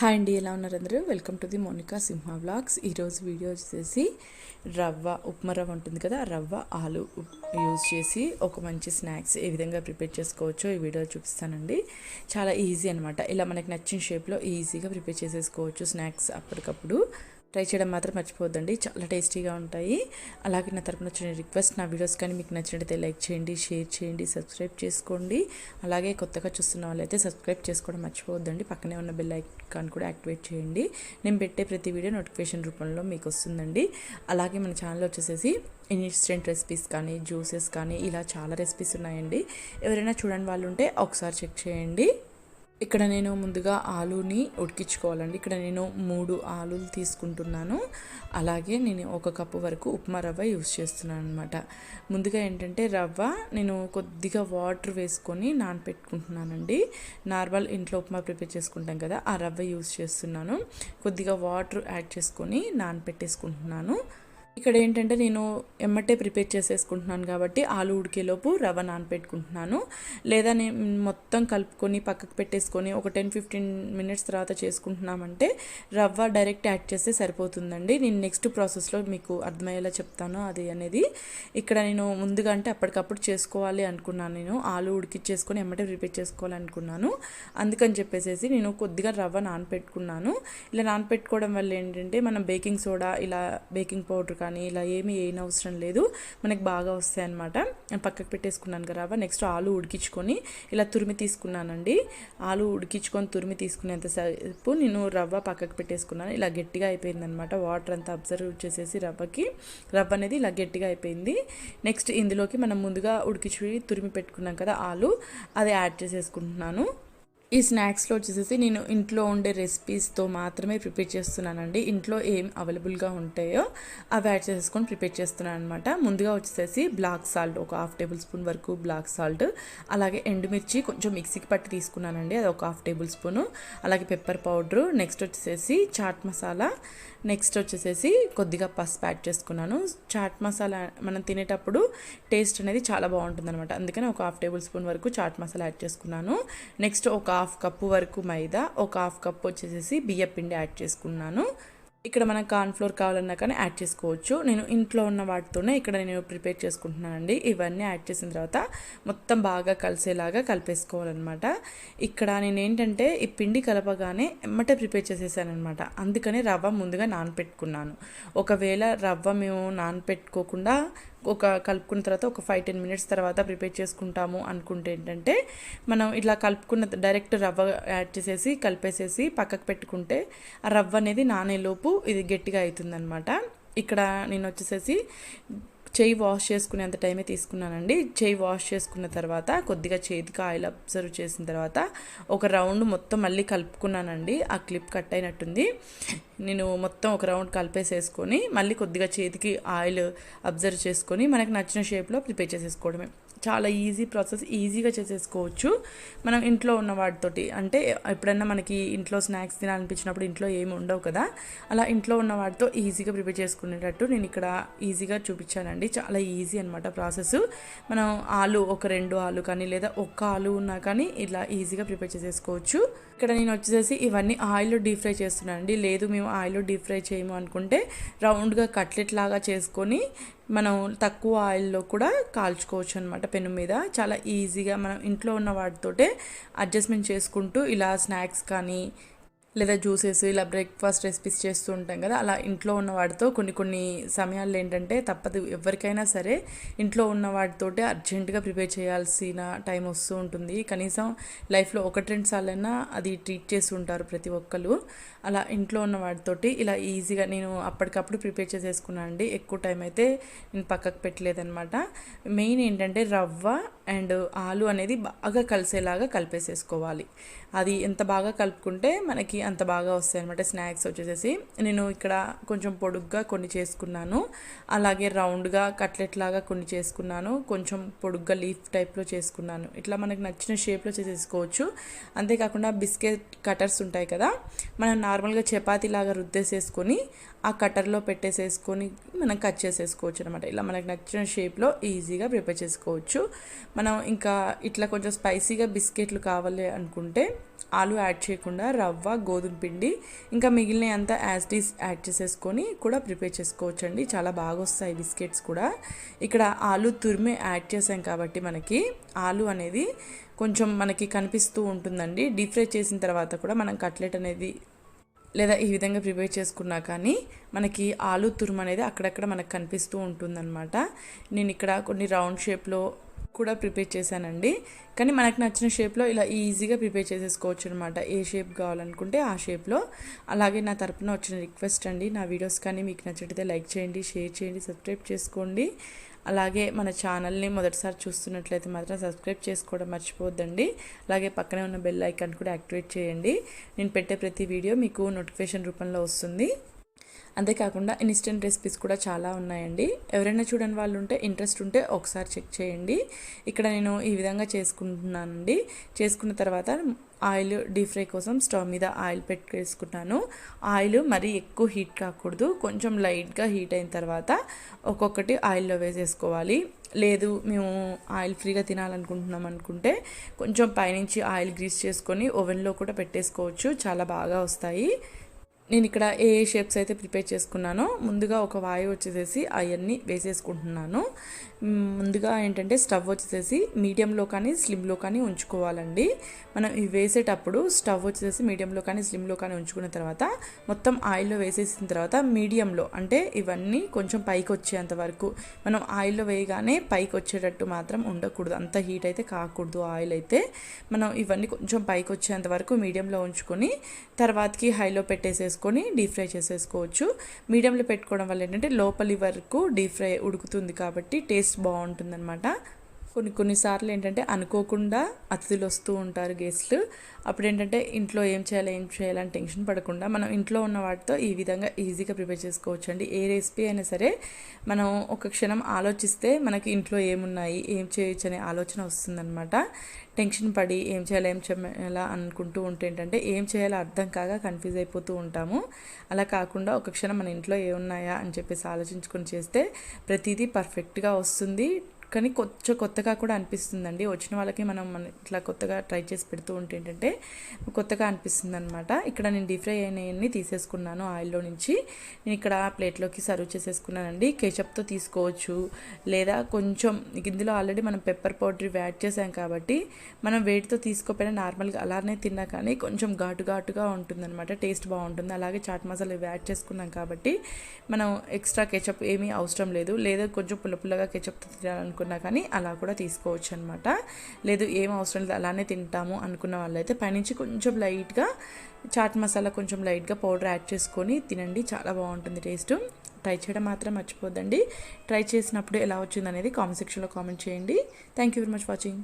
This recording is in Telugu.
హాయ్ అండి ఎలా ఉన్నారు అందరూ? Welcome to the Monika Simha vlogs. ఈరోజు వీడియో వచ్చేసి రవ్వ ఉప్మా రవ్వ ఉంటుంది కదా రవ్వ ఆలు యూజ్ చేసి ఒక మంచి స్నాక్స్ ఏ విధంగా ప్రిపేర్ చేసుకోవచ్చో ఈ వీడియో చూపిస్తానండి. చాలా ఈజీ అనమాట ఇలా మనకి నచ్చిన షేప్లో ఈజీగా ప్రిపేర్ చేసేసుకోవచ్చు స్నాక్స్ అప్పటికప్పుడు. ట్రై చేయడం మాత్రం మర్చిపోవద్దండి. చాలా టేస్టీగా ఉంటాయి. అలాగే నా తరపున వచ్చిన రిక్వెస్ట్ నా వీడియోస్ కానీ మీకు నచ్చినట్టయితే లైక్ చేయండి షేర్ చేయండి సబ్స్క్రైబ్ చేసుకోండి. అలాగే కొత్తగా చూస్తున్న వాళ్ళైతే సబ్స్క్రైబ్ చేసుకోవడం మర్చిపోవద్దండి. పక్కనే ఉన్న బెల్ ఐకాన్ కూడా యాక్టివేట్ చేయండి. నేను పెట్టే ప్రతి వీడియో నోటిఫికేషన్ రూపంలో మీకు వస్తుందండి. అలాగే మన ఛానల్ వచ్చేసేసి ఇన్స్టెంట్ రెసిపీస్ కానీ జ్యూసెస్ కానీ ఇలా చాలా రెసిపీస్ ఉన్నాయండి. ఎవరైనా చూడని వాళ్ళు ఉంటే ఒకసారి చెక్ చేయండి. ఇక్కడ నేను ముందుగా ఆలూని ఉడికించుకోవాలండి. ఇక్కడ నేను మూడు ఆలులు తీసుకుంటున్నాను. అలాగే నేను ఒక కప్పు వరకు ఉప్మా రవ్వ యూస్ చేస్తున్నాను అనమాట ముందుగా ఏంటంటే రవ్వ నేను కొద్దిగా వాటర్ వేసుకొని నానపెట్టుకుంటున్నానండి. నార్మల్ ఇంట్లో ఉప్మా ప్రిపేర్ చేసుకుంటాం కదా ఆ రవ్వ యూస్ చేస్తున్నాను. కొద్దిగా వాటర్ యాడ్ చేసుకొని నానపెట్టేసుకుంటున్నాను. ఇక్కడ ఏంటంటే నేను ఎమ్మటే ప్రిపేర్ చేసేసుకుంటున్నాను కాబట్టి ఆలు ఉడికేలోపు రవ్వ నానపెట్టుకుంటున్నాను. లేదా నేను మొత్తం కలుపుకొని పక్కకు పెట్టేసుకొని ఒక టెన్ ఫిఫ్టీన్ మినిట్స్ తర్వాత చేసుకుంటున్నామంటే రవ్వ డైరెక్ట్ యాడ్ చేస్తే సరిపోతుందండి. నేను నెక్స్ట్ ప్రాసెస్లో మీకు అర్థమయ్యేలా చెప్తాను అది అనేది. ఇక్కడ నేను ముందుగా అంటే అప్పటికప్పుడు చేసుకోవాలి అనుకున్నాను నేను. ఆలు ఉడికిచ్చేసుకొని ఎమ్మటే ప్రిపేర్ చేసుకోవాలనుకున్నాను. అందుకని చెప్పేసి నేను కొద్దిగా రవ్వ నానపెట్టుకున్నాను. ఇలా నానపెట్టుకోవడం వల్ల ఏంటంటే మనం బేకింగ్ సోడా ఇలా బేకింగ్ పౌడర్ కానీ ఇలా ఏమీ ఏం అవసరం లేదు. మనకి బాగా వస్తాయి అనమాట నేను పక్కకు పెట్టేసుకున్నాను కదా రవ్వ నెక్స్ట్ ఆలు ఉడికించుకొని ఇలా తురిమి తీసుకున్నానండి. ఆలు ఉడికించుకొని తురిమి తీసుకునేంతసేపు నేను రవ్వ పక్కకు పెట్టేసుకున్నాను. ఇలా గట్టిగా అయిపోయిందనమాట వాటర్ అంతా అబ్జర్వ్ చేసేసి రవ్వకి. రవ్వ అనేది ఇలా గట్టిగా అయిపోయింది. నెక్స్ట్ ఇందులోకి మనం ముందుగా ఉడికించి తురిమి పెట్టుకున్నాం కదా ఆలు. అది యాడ్ చేసేసుకుంటున్నాను. ఈ స్నాక్స్లో వచ్చేసి నేను ఇంట్లో ఉండే రెసిపీస్తో మాత్రమే ప్రిపేర్ చేస్తున్నానండి. ఇంట్లో ఏం అవైలబుల్గా ఉంటాయో అవి యాడ్ చేసుకొని ప్రిపేర్ చేస్తున్నాను అనమాట ముందుగా వచ్చేసి బ్లాక్ సాల్ట్ ఒక హాఫ్ టేబుల్ స్పూన్ వరకు బ్లాక్ సాల్ట్ అలాగే ఎండుమిర్చి కొంచెం మిక్సీకి పట్టి తీసుకున్నానండి అది ఒక హాఫ్ టేబుల్ స్పూను అలాగే పెప్పర్ పౌడరు నెక్స్ట్ వచ్చేసి చాట్ మసాలా నెక్స్ట్ వచ్చేసేసి కొద్దిగా పసుపు యాడ్ చేసుకున్నాను. చాట్ మసాలా మనం తినేటప్పుడు టేస్ట్ అనేది చాలా బాగుంటుంది అనమాట అందుకని ఒక హాఫ్ టేబుల్ స్పూన్ వరకు చాట్ మసాలా యాడ్ చేసుకున్నాను. నెక్స్ట్ ఒక హాఫ్ కప్పు వరకు మైదా ఒక హాఫ్ కప్ వచ్చేసేసి బియ్య పిండి యాడ్ చేసుకున్నాను. ఇక్కడ మనకు కార్న్ఫ్లోర్ కావాలన్నా కానీ యాడ్ చేసుకోవచ్చు. నేను ఇంట్లో ఉన్న వాటితోనే ఇక్కడ నేను ప్రిపేర్ చేసుకుంటున్నానండి. ఇవన్నీ యాడ్ చేసిన తర్వాత మొత్తం బాగా కలిసేలాగా కలిపేసుకోవాలన్నమాట. ఇక్కడ నేను ఏంటంటే ఈ పిండి కలపగానే ఎమ్మటే ప్రిపేర్ చేసేసాను అనమాట అందుకని రవ్వ ముందుగా నానపెట్టుకున్నాను. ఒకవేళ రవ్వ మేము నానపెట్టుకోకుండా ఒక కలుపుకున్న తర్వాత ఒక ఫైవ్ టెన్ మినిట్స్ తర్వాత ప్రిపేర్ చేసుకుంటాము అనుకుంటే ఏంటంటే మనం ఇట్లా కలుపుకున్న డైరెక్ట్ రవ్వ యాడ్ చేసేసి కలిపేసేసి పక్కకు పెట్టుకుంటే ఆ రవ్వ అనేది నానేలోపు ఇది గట్టిగా అవుతుందనమాట ఇక్కడ నేను వచ్చేసేసి చేయి వాష్ చేసుకునేంత టైమే తీసుకున్నానండి. చేయి వాష్ చేసుకున్న తర్వాత కొద్దిగా చేతికి ఆయిల్ అబ్జర్వ్ చేసిన తర్వాత ఒక రౌండ్ మొత్తం మళ్ళీ కలుపుకున్నానండి. ఆ క్లిప్ కట్ అయినట్టుంది. నేను మొత్తం ఒక రౌండ్ కలిపేసేసుకొని మళ్ళీ కొద్దిగా చేతికి ఆయిల్ అబ్జర్వ్ చేసుకొని మనకు నచ్చిన షేప్లో ప్రిపేర్ చేసేసుకోవడమే. చాలా ఈజీ ప్రాసెస్ ఈజీగా చేసేసుకోవచ్చు. మనం ఇంట్లో ఉన్న వాటితోటి అంటే ఎప్పుడన్నా మనకి ఇంట్లో స్నాక్స్ తినాలనిపించినప్పుడు ఇంట్లో ఏమి ఉండవు కదా అలా ఇంట్లో ఉన్న వాటితో ఈజీగా ప్రిపేర్ చేసుకునేటట్టు నేను ఇక్కడ ఈజీగా చూపించానండి. చాలా ఈజీ అనమాట ప్రాసెస్ మనం ఆలు ఒక రెండు ఆలు కానీ లేదా ఒక్క ఆలు ఉన్నా కానీ ఇలా ఈజీగా ప్రిపేర్ చేసేసుకోవచ్చు. ఇక్కడ నేను వచ్చేసి ఇవన్నీ ఆయిల్లో డీప్ ఫ్రై చేస్తున్నానండి. లేదు మేము ఆయిల్లో డీప్ ఫ్రై చేయము అనుకుంటే రౌండ్గా కట్లెట్ లాగా చేసుకొని మనం తక్కువ ఆయిల్లో కూడా కాల్చుకోవచ్చు అనమాట పెను మీద. చాలా ఈజీగా మనం ఇంట్లో ఉన్న వాటితోటే అడ్జస్ట్మెంట్ చేసుకుంటూ ఇలా స్నాక్స్ కానీ లేదా జ్యూసెస్ ఇలా బ్రేక్ఫాస్ట్ రెసిపీస్ చేస్తూ ఉంటాం కదా అలా ఇంట్లో ఉన్న వాటితో కొన్ని కొన్ని సమయాల్లో ఏంటంటే తప్పదు. ఎవరికైనా సరే ఇంట్లో ఉన్న వాటితోటే అర్జెంటుగా ప్రిపేర్ చేయాల్సిన టైం వస్తూ ఉంటుంది. కనీసం లైఫ్లో ఒకటి రెండు సార్లైనా అది ట్రీట్ చేస్తూ ఉంటారు ప్రతి ఒక్కరు అలా ఇంట్లో ఉన్న వాటితోటి ఇలా ఈజీగా నేను అప్పటికప్పుడు ప్రిపేర్ చేసేసుకున్నాను అండి ఎక్కువ టైం అయితే నేను పక్కకు పెట్టలేదనమాట మెయిన్ ఏంటంటే రవ్వ అండ్ ఆలు అనేది బాగా కలిసేలాగా కలిపేసేసుకోవాలి. అది ఎంత బాగా కలుపుకుంటే మనకి అంత బాగా వస్తాయి అనమాట స్నాక్స్ వచ్చేసేసి. నేను ఇక్కడ కొంచెం పొడుగ్గా కొన్ని చేసుకున్నాను. అలాగే రౌండ్గా కట్లెట్ లాగా కొన్ని చేసుకున్నాను. కొంచెం పొడుగ్గా లీఫ్ టైప్లో చేసుకున్నాను. ఇట్లా మనకు నచ్చిన షేప్లో చేసేసుకోవచ్చు. అంతేకాకుండా బిస్కెట్ కటర్స్ ఉంటాయి కదా మనం నార్మల్గా చపాతీ లాగా రుద్దేసేసుకొని ఆ కట్టర్లో పెట్టేసేసుకొని మనం కట్ చేసేసుకోవచ్చు అనమాట ఇలా మనకు నచ్చిన షేప్లో ఈజీగా ప్రిపేర్ చేసుకోవచ్చు. మనం ఇంకా ఇట్లా కొంచెం స్పైసీగా బిస్కెట్లు కావాలి అనుకుంటే ఆలు యాడ్ చేయకుండా రవ్వ గోధుమ పిండి ఇంకా మిగిలిన అంతా యాజ్ డీస్ యాడ్ చేసేసుకొని కూడా ప్రిపేర్ చేసుకోవచ్చు అండి చాలా బాగా వస్తాయి బిస్కెట్స్ కూడా. ఇక్కడ ఆలు తురిమి యాడ్ చేసాం కాబట్టి మనకి ఆలు అనేది కొంచెం మనకి కనిపిస్తూ ఉంటుందండి. డీప్ ఫ్రై చేసిన తర్వాత కూడా మనం కట్లెట్ అనేది లేదా ఈ విధంగా ప్రిపేర్ చేసుకున్నా కానీ మనకి ఆలు తురుము అనేది అక్కడక్కడ మనకు కనిపిస్తూ ఉంటుందన్నమాట. నేను ఇక్కడ కొన్ని రౌండ్ షేప్లో కూడా ప్రిపేర్ చేశానండి. కానీ మనకు నచ్చిన షేప్లో ఇలా ఈజీగా ప్రిపేర్ చేసేసుకోవచ్చు అనమాట ఏ షేప్ కావాలనుకుంటే ఆ షేప్లో. అలాగే నా తరపున వచ్చిన రిక్వెస్ట్ అండి నా వీడియోస్ కానీ మీకు నచ్చితే లైక్ చేయండి షేర్ చేయండి సబ్స్క్రైబ్ చేసుకోండి. అలాగే మన ఛానల్ని మొదటిసారి చూస్తున్నట్లయితే మాత్రం సబ్స్క్రైబ్ చేసుకోవడం మర్చిపోవద్దండి. అలాగే పక్కనే ఉన్న బెల్ ఐకాన్ కూడా యాక్టివేట్ చేయండి. నేను పెట్టే ప్రతి వీడియో మీకు నోటిఫికేషన్ రూపంలో వస్తుంది. అంతేకాకుండా ఇన్స్టెంట్ రెసిపీస్ కూడా చాలా ఉన్నాయండి. ఎవరైనా చూడని వాళ్ళు ఉంటే ఇంట్రెస్ట్ ఉంటే ఒకసారి చెక్ చేయండి. ఇక్కడ నేను ఈ విధంగా చేసుకుంటున్నానండి. చేసుకున్న తర్వాత ఆయిల్ డీప్ ఫ్రై కోసం స్టవ్ మీద ఆయిల్ పెట్టేసుకున్నాను. ఆయిల్ మరీ ఎక్కువ హీట్ కాకూడదు. కొంచెం లైట్గా హీట్ అయిన తర్వాత ఒక్కొక్కటి ఆయిల్లో వేసేసుకోవాలి. లేదు మేము ఆయిల్ ఫ్రీగా తినాలనుకుంటున్నాం అనుకుంటే కొంచెం పైనుంచి ఆయిల్ గ్రీస్ చేసుకొని ఓవెన్లో కూడా పెట్టేసుకోవచ్చు. చాలా బాగా వస్తాయి. నేను ఇక్కడ ఏ ఏ షేప్స్ అయితే ప్రిపేర్ చేసుకున్నానో ముందుగా ఒక వాయు వచ్చేసేసి అవన్నీ వేసేసుకుంటున్నాను. ముందుగా ఏంటంటే స్టవ్ వచ్చేసేసి మీడియంలో కానీ స్లిమ్లో కానీ ఉంచుకోవాలండి. మనం ఇవి వేసేటప్పుడు స్టవ్ వచ్చేసి మీడియంలో కానీ స్లిమ్లో కానీ ఉంచుకున్న తర్వాత మొత్తం ఆయిల్లో వేసేసిన తర్వాత మీడియంలో అంటే ఇవన్నీ కొంచెం పైకి వచ్చేంత వరకు మనం ఆయిల్లో వేయగానే పైకి వచ్చేటట్టు మాత్రం ఉండకూడదు. అంత హీట్ అయితే కాకూడదు ఆయిల్ అయితే. మనం ఇవన్నీ కొంచెం పైకి వచ్చేంత వరకు మీడియంలో ఉంచుకొని తర్వాతకి హైలో పెట్టేసేసుకుని డీప్ ఫ్రై చేసేసుకోవచ్చు. మీడియంలో పెట్టుకోవడం వల్ల ఏంటంటే లోపలి వరకు డీప్ ఫ్రై ఉడుకుతుంది కాబట్టి టేస్ట్ బాగుంటుందన్నమాట. కొన్ని కొన్నిసార్లు ఏంటంటే అనుకోకుండా అతిథులు వస్తూ ఉంటారు గెస్ట్లు. అప్పుడు ఏంటంటే ఇంట్లో ఏం చేయాలి ఏం చేయాలని టెన్షన్ పడకుండా మనం ఇంట్లో ఉన్న వాటితో ఈ విధంగా ఈజీగా ప్రిపేర్ చేసుకోవచ్చు అండి ఏ రెసిపీ అయినా సరే మనం ఒక క్షణం ఆలోచిస్తే మనకి ఇంట్లో ఏమున్నాయి ఏం చేయొచ్చు అనే ఆలోచన వస్తుందన్నమాట. టెన్షన్ పడి ఏం చేయాలి ఏం చేయాలా అనుకుంటూ ఉంటే ఏంటంటే ఏం చేయాలో అర్థం కాక కన్ఫ్యూజ్ అయిపోతూ ఉంటాము. అలా కాకుండా ఒక క్షణం మన ఇంట్లో ఏమున్నాయా అని చెప్పేసి ఆలోచించుకొని చేస్తే ప్రతిదీ పర్ఫెక్ట్గా వస్తుంది. కానీ కొంచెం కొత్తగా కూడా అనిపిస్తుందండి. వచ్చిన వాళ్ళకి మనం మన ఇట్లా కొత్తగా ట్రై చేసి పెడుతూ ఉంటే ఏంటంటే కొత్తగా అనిపిస్తుంది అనమాట ఇక్కడ నేను డీప్ ఫ్రై అయినవన్నీ తీసేసుకున్నాను ఆయిల్లో నుంచి. నేను ఇక్కడ ప్లేట్లోకి సర్వ్ చేసేసుకున్నానండి. కేచప్తో తీసుకోవచ్చు. లేదా కొంచెం ఇందులో ఆల్రెడీ మనం పెప్పర్ పౌడర్ యాడ్ చేసాం కాబట్టి మనం వేడితో తీసుకోపోయినా నార్మల్గా అలానే తిన్నా కానీ కొంచెం ఘాటు ఘాటుగా ఉంటుందన్నమాట. టేస్ట్ బాగుంటుంది. అలాగే చాట్ మసాలా ఇవి యాడ్ చేసుకున్నాం కాబట్టి మనం ఎక్స్ట్రా కెచప్ ఏమీ అవసరం లేదు. లేదా కొంచెం పుల్ల పుల్లగా కెచప్తో తినాలనుకో అనుకున్నా కానీ అలా కూడా తీసుకోవచ్చు అనమాట లేదు ఏం అవసరం లేదు అలానే తింటాము అనుకున్న వాళ్ళైతే పైనుంచి కొంచెం లైట్గా చాట్ మసాలా కొంచెం లైట్గా పౌడర్ యాడ్ చేసుకొని తినండి చాలా బాగుంటుంది టేస్ట్. ట్రై చేయడం మాత్రం మర్చిపోద్దండి. ట్రై చేసినప్పుడు ఎలా వచ్చిందనేది కామెంట్ సెక్షన్లో కామెంట్ చేయండి. Thank you very much watching.